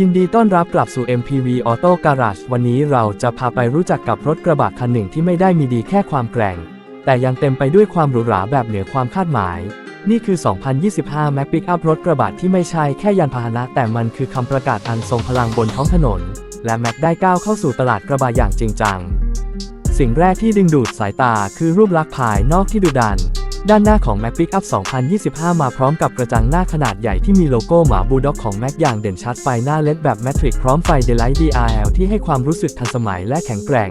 ยินดีต้อนรับกลับสู่ MPV Auto Garage วันนี้เราจะพาไปรู้จักกับรถกระบะคันหนึ่งที่ไม่ได้มีดีแค่ความแกร่ง แต่ยังเต็มไปด้วยความหรูหราแบบเหนือความคาดหมาย นี่คือ 2025 Mac Pickup รถกระบะที่ไม่ใช่แค่ยานพาหนะ แต่มันคือคำประกาศอันทรงพลังบนท้องถนน และ Mac ได้ก้าวเข้าสู่ตลาดกระบะอย่างจริงจัง สิ่งแรกที่ดึงดูดสายตาคือรูปลักษณ์ภายนอกที่ดุดัน ด้านหน้าของ Mac Pickup 2025 มาพร้อมกับกระจังหน้าขนาดใหญ่ที่มีโลโก้หมาบูด็อกของ Mac อย่างเด่นชัดไฟหน้าเลดแบบแมทริกพร้อมไฟ Daylight DRL ที่ให้ความรู้สึกทันสมัยและแข็งแกร่ง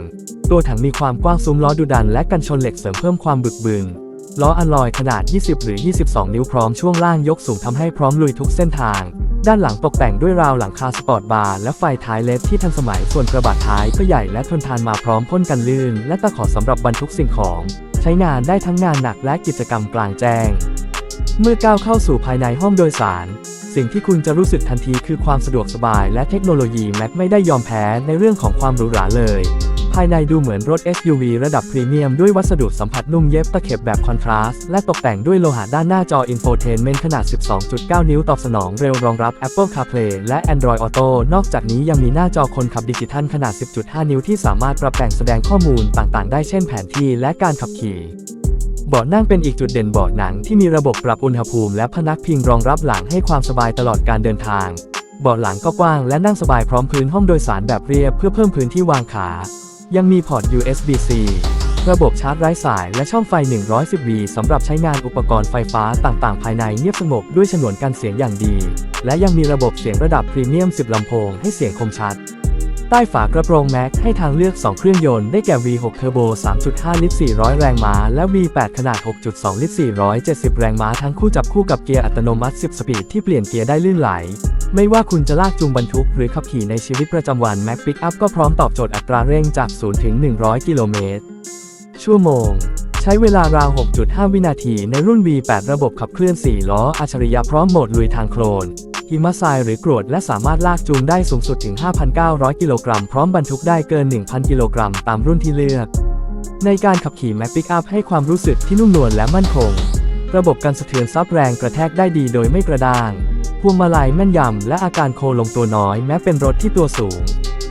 ตัวถังมีความกว้างซุ้มล้อดุดันและกันชนเหล็กเสริมเพิ่มความบึกบึนล้ออลลอยขนาด 20 หรือ 22 นิ้วพร้อมช่วงล่างยกสูงทำให้พร้อมลุยทุกเส้นทาง ด้านหลังตกแต่งด้วยราวหลังคาสปอร์ตบาร์และไฟท้ายเลดที่ทันสมัยส่วนกระบะท้ายก็ใหญ่และทนทานมาพร้อมพ่นกันลื่น และตะขอสำหรับบรรทุกสิ่งของ ใช้งานได้ทั้งงานหนักและกิจกรรมกลางแจ้ง เมื่อก้าวเข้าสู่ภายในห้องโดยสาร สิ่งที่คุณจะรู้สึกทันทีคือความสะดวกสบายและเทคโนโลยีแม็กไม่ได้ยอมแพ้ในเรื่องของความหรูหราเลย ภายในดูเหมือนรถ SUV ระดับพรีเมียมด้วยวัสดุสัมผัสนุ่มเย็บตะเข็บแบบคอนทราสต์และตกแต่งด้วยโลหะด้านหน้าจออินโฟเทนเมนต์ขนาด 12.9 นิ้วตอบสนองเร็วรองรับ Apple CarPlay และ Android Auto นอกจากนี้ยังมีหน้าจอคนขับดิจิทัลขนาด 10.5 นิ้วที่สามารถปรับแต่งแสดงข้อมูลต่างๆ ได้เช่นแผนที่และการขับขี่เบาะนั่งเป็นอีกจุดเด่นเบาะหนังที่มีระบบปรับอุณหภูมิและพนักพิงรองรับหลังให้ความสบายตลอดการเดินทาง เบาะหลังก็กว้างและนั่งสบายพร้อมพื้นห้องโดยสารแบบเรียบเพื่อเพิ่มพื้นที่วางขา ยังมีพอร์ต USB-C ระบบชาร์จไร้สายและช่องไฟ 110V สำหรับใช้งานอุปกรณ์ไฟฟ้าต่างๆ ภายในเงียบสงบด้วยฉนวนกันเสียงอย่างดี และยังมีระบบเสียงระดับพรีเมียม 10 ลำโพงให้เสียงคมชัด ใต้ฝากระโปรงแม็กให้ทางเลือก 2 เครื่องยนต์ได้แก่ V6 Turbo 3.5 ลิตร 400 แรงม้า และ V8 ขนาด 6.2 ลิตร 470 แรงม้าทั้งคู่จับคู่กับเกียร์อัตโนมัติ 10 สปีดที่เปลี่ยนเกียร์ได้ลื่นไหล ไม่ว่าคุณจะลากจูงบรรทุกหรือขับขี่ในชีวิตประจำวัน Mac Pickup ก็พร้อมตอบโจทย์อัตราเร่งจาก 0 ถึง 100 กิโลเมตร ชั่วโมง ใช้เวลาราว 6.5 วินาทีในรุ่น V8 ระบบขับเคลื่อน 4 ล้อ อัจฉริยะพร้อมโหมดลุยทางโคลนหิมะทรายหรือกรวดและสามารถลากจูงได้สูงสุดถึง 5,900 กิโลกรัมพร้อมบรรทุกได้เกิน 1,000 กิโลกรัมตามรุ่นที่เลือก ในการขับขี่ Mac Pickup ให้ความรู้สึกที่นุ่มนวลและมั่นคง ระบบกันสะเทือนซับแรงกระแทกได้ดีโดยไม่กระด้าง พวงมาลัยแม่นยำและอาการโคลงตัวน้อยแม้เป็นรถที่ตัวสูง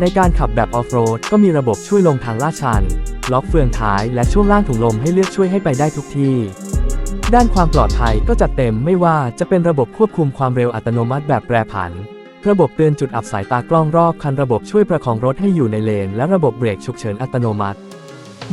ในการขับแบบออฟโรดก็มีระบบช่วยลงทางลาดชัน ล็อกเฟืองท้ายและช่วงล่างถุงลมให้เลือกช่วยให้ไปได้ทุกที่ ด้านความปลอดภัยก็จัดเต็มไม่ว่าจะเป็นระบบควบคุมความเร็วอัตโนมัติแบบแปรผัน ระบบเตือนจุดอับสายตากล้องรอบคันระบบช่วยประคองรถให้อยู่ในเลน และระบบเบรกฉุกเฉินอัตโนมัติ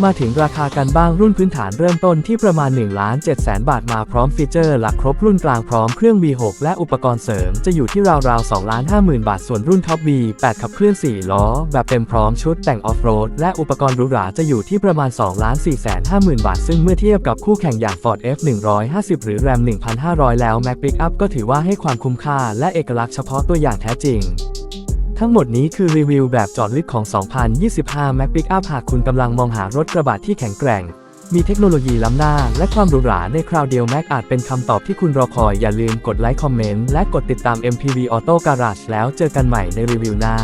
มาถึงราคากันบ้างรุ่นพื้นฐานเริ่มต้นที่ประมาณ1 7 0 0 0 0บาทมาพร้อมฟีเจอร์หลักครบรุ่นกลางพร้อมเครื่อง V6 และอุปกรณ์เสริมจะอยู่ที่ราวๆ2 5 0 0 0 0 บาทส่วนรุ่นท็อป V8 ขับเคลื่อน 4 ล้อ แบบเต็มพร้อมชุดแต่งออฟโรดและอุปกรณ์หรูหราจะอยู่ที่ประมาณ2 4 5 0 0 0 0 บาท ซึ่งเมื่อเทียบกับคู่แข่งอย่าง Ford F150 หรือ Ram 1500 แล้ว Mac Pickup ก็ถือว่าให้ความคุ้มค่าและเอกลักษณ์เฉพาะตัวอย่างแท้จริง ทั้งหมดนี้คือรีวิวแบบจอดลึกของ 2025 Mac Pickup หากคุณกำลังมองหารถกระบะที่แข็งแกร่ง มีเทคโนโลยีล้ำหน้า และความหรูหราในคราวเดียว Mac อาจเป็นคำตอบที่คุณรอคอย อย่าลืมกดไลค์คอมเมนต์และกดติดตาม MPV Auto Garage แล้วเจอกันใหม่ในรีวิวหน้า